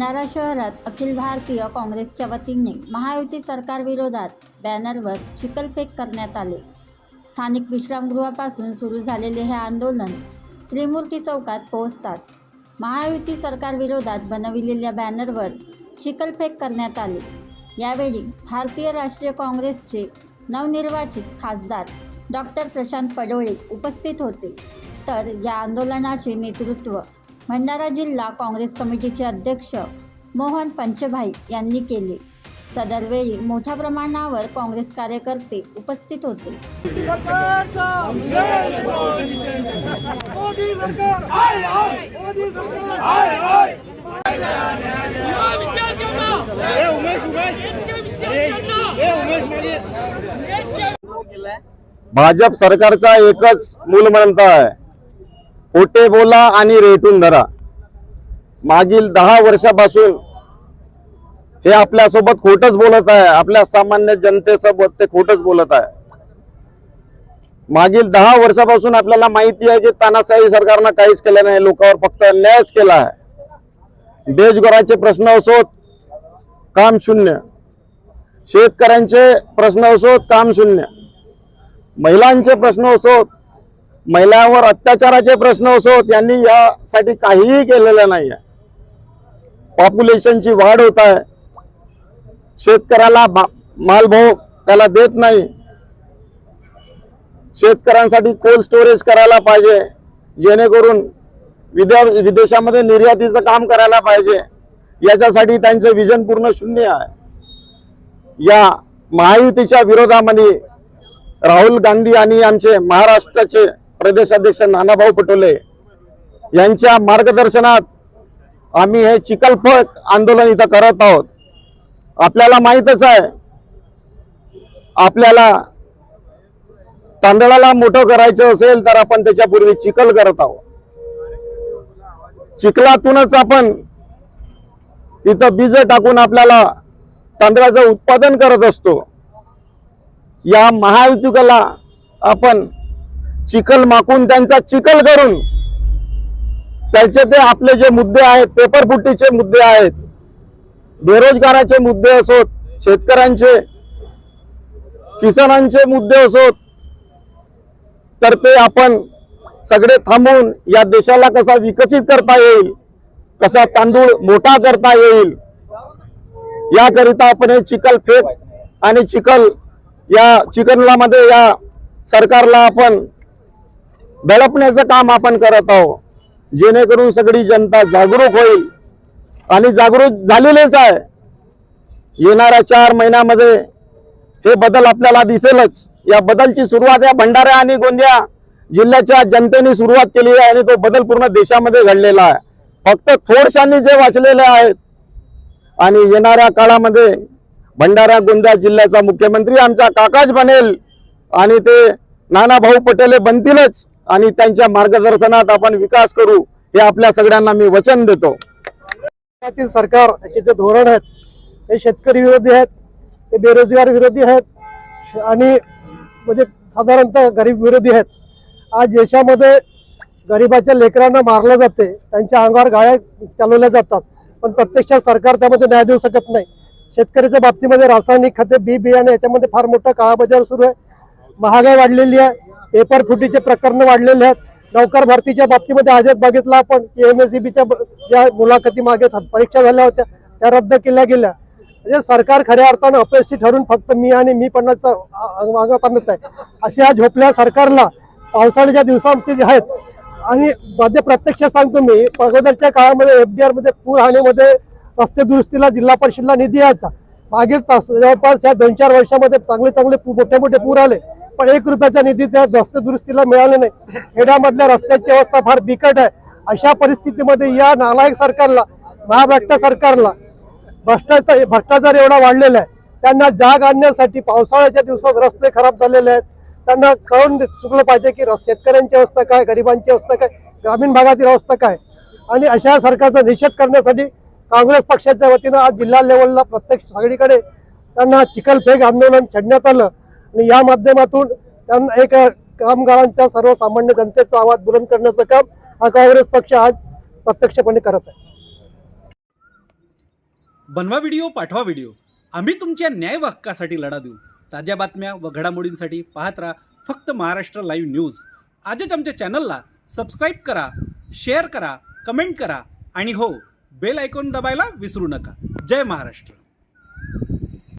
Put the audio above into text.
भंडारा शहरात अखिल भारतीय काँग्रेसच्या वतीने महायुती सरकारविरोधात बॅनरवर चिखलफेक करण्यात आले. स्थानिक विश्रामगृहापासून सुरू झालेले हे आंदोलन त्रिमूर्ती चौकात पोहोचतात. महायुती सरकारविरोधात बनविलेल्या बॅनरवर चिखलफेक करण्यात आली. यावेळी भारतीय राष्ट्रीय काँग्रेसचे नवनिर्वाचित खासदार डॉक्टर प्रशांत पडोळे उपस्थित होते. तर या आंदोलनाचे नेतृत्व भंडारा जिल्हा काँग्रेस कमिटीचे अध्यक्ष मोहन पंचभाई यांनी केले. सदरवेळी मोठ्या प्रमाणावर काँग्रेस कार्यकर्ते उपस्थित होते. भाजप सरकारचा एकच मूलमंत्र आहे. खोटे बोला आणि रेटून धरा. मागील दहा वर्षापासून हे आपल्यासोबत खोटच बोलत आहे. आपल्या सामान्य जनतेसोबत ते खोटच बोलत आहे. मागील दहा वर्षापासून आपल्याला माहिती आहे की तानाशाही सरकारनं काहीच केलं नाही. लोकांवर फक्त अन्यायच केला आहे. बेरोजगाराचे प्रश्न असोत काम शून्य. शेतकऱ्यांचे प्रश्न असोत काम शून्य. महिलांचे प्रश्न असोत महिलांवर अत्याचाराचे प्रश्न असोत यांनी यासाठी काहीही केलेलं नाही आहे पॉप्युलेशनची वाढ होत आहे. शेतकऱ्याला मालभाव त्याला देत नाही. शेतकऱ्यांसाठी कोल्ड स्टोरेज करायला पाहिजे. जेणेकरून विद्या विदेशामध्ये निर्यातीचं काम करायला पाहिजे. याच्यासाठी त्यांचं विजन पूर्ण शून्य आहे. या महायुतीच्या विरोधामध्ये राहुल गांधी आणि आमचे महाराष्ट्राचे प्रदेशाध्यक्ष नानाभाऊ पटोले यांच्या मार्गदर्शनात आम्ही हे चिखलफक आंदोलन इथं करत आहोत. आपल्याला माहीतच आहे आपल्याला तांदळाला मोठं करायचं असेल तर आपण त्याच्यापूर्वी चिखल करत आहोत. चिखलातूनच आपण तिथं बीज टाकून आपल्याला तांदळाचं उत्पादन करत असतो. या महायुतीला आपण चिखल माकून त्यांचा चिखल करून त्याचे ते आपले जे मुद्दे आहेत पेपर फुटीचे मुद्दे आहेत बेरोजगाराचे मुद्दे असोत शेतकऱ्यांचे किसानांचे मुद्दे असोत तर ते आपण सगळे थांबवून या देशाला कसा विकसित करता येईल कसा तांदूळ मोठा करता येईल याकरिता आपण हे चिखल फेक आणि चिखल या चिखलामध्ये या सरकारला आपण दडपण्याचं काम आपण करत आहोत. जेणेकरून सगळी जनता जागरूक होईल. आणि जागरूक झालेलेच आहे. येणाऱ्या चार महिन्यामध्ये हे बदल आपल्याला दिसेलच. या बदलची सुरुवात या भंडारा आणि गोंदिया जिल्ह्याच्या जनतेने सुरुवात केली आहे आणि तो बदल पूर्ण देशामध्ये घडलेला आहे. फक्त थोडशांनी जे वाचलेले आहेत आणि येणाऱ्या काळामध्ये भंडारा गोंदिया जिल्ह्याचा मुख्यमंत्री आमचा काकाच बनेल आणि ते नाना भाऊ पटेले बनतीलच. आणि त्यांच्या मार्गदर्शनात आपण विकास करू हे आपल्या सगळ्यांना मी वचन देतो. राज्यातील सरकार जे धोरण आहेत ते शेतकरी विरोधी आहेत ते बेरोजगार विरोधी आहेत आणि म्हणजे साधारणतः गरीब विरोधी आहेत. आज देशामध्ये गरिबाच्या लेकरांना मारलं जाते त्यांच्या अंगावर गाड्या चालवल्या जातात पण प्रत्यक्षात सरकार त्यामध्ये न्याय देऊ शकत नाही. शेतकऱ्याच्या बाबतीमध्ये रासायनिक खते बी बियाणे याच्यामध्ये फार मोठा काळाबाजार सुरू आहे. महागाई वाढलेली आहे. पेपर फुटीचे प्रकरण वाढलेले आहेत. नौकर भरतीच्या बाबतीमध्ये आजच बघितलं आपण की एम एस बीच्या ज्या मुलाखती मागे परीक्षा झाल्या होत्या त्या रद्द केल्या गेल्या. म्हणजे सरकार खऱ्या अर्थानं अपयशी ठरून फक्त मी आणि मी पन्नासचा मागत आणत आहे. अशा झोपल्या सरकारला पावसाळ्याच्या दिवसांचे जे आहेत आणि मध्ये प्रत्यक्ष सांगतो मी अगोदरच्या काळामध्ये एफडीआरमध्ये पूर हानीमध्ये रस्ते दुरुस्तीला जिल्हा परिषदला निधी यायचा. मागील तास जवळपास या दोन चार वर्षामध्ये चांगले चांगले मोठे मोठे पूर आले. पण एक रुपयाचा निधी त्या जास्त दुरुस्तीला मिळाला नाही. खेड्यामधल्या रस्त्याची अवस्था फार बिकट आहे. अशा परिस्थितीमध्ये या नालायक सरकारला महाभ्रष्ट सरकारला भ्रष्टाचार भ्रष्टाचार एवढा वाढलेला आहे. त्यांना जाग आणण्यासाठी पावसाळ्याच्या दिवसात रस्ते खराब झालेले आहेत. त्यांना कळून चुकलं पाहिजे की शेतकऱ्यांची अवस्था काय गरिबांची अवस्था काय ग्रामीण भागातील अवस्था काय? आणि अशा सरकारचा निषेध करण्यासाठी काँग्रेस पक्षाच्या वतीनं आज जिल्हा लेवलला प्रत्येक सगळीकडे त्यांना चिखलफेक आंदोलन छेडण्यात आलं. आणि या माध्यमातून त्यांना एक कामगारांच्या सर्वसामान्य जनतेचा आवाज बुलंद करण्याचं काम हा काँग्रेस पक्ष आज प्रत्यक्षपणे करत आहे. बनवा व्हिडिओ पाठवा व्हिडिओ. आम्ही तुमच्या न्याय हक्कासाठी लढा देऊ. ताज्या बातम्या व घडामोडींसाठी पाहत राहा फक्त महाराष्ट्र लाईव्ह न्यूज. आजच आमच्या चॅनलला सबस्क्राईब करा शेअर करा कमेंट करा आणि हो बेल आयकॉन दबायला विसरू नका. जय महाराष्ट्र.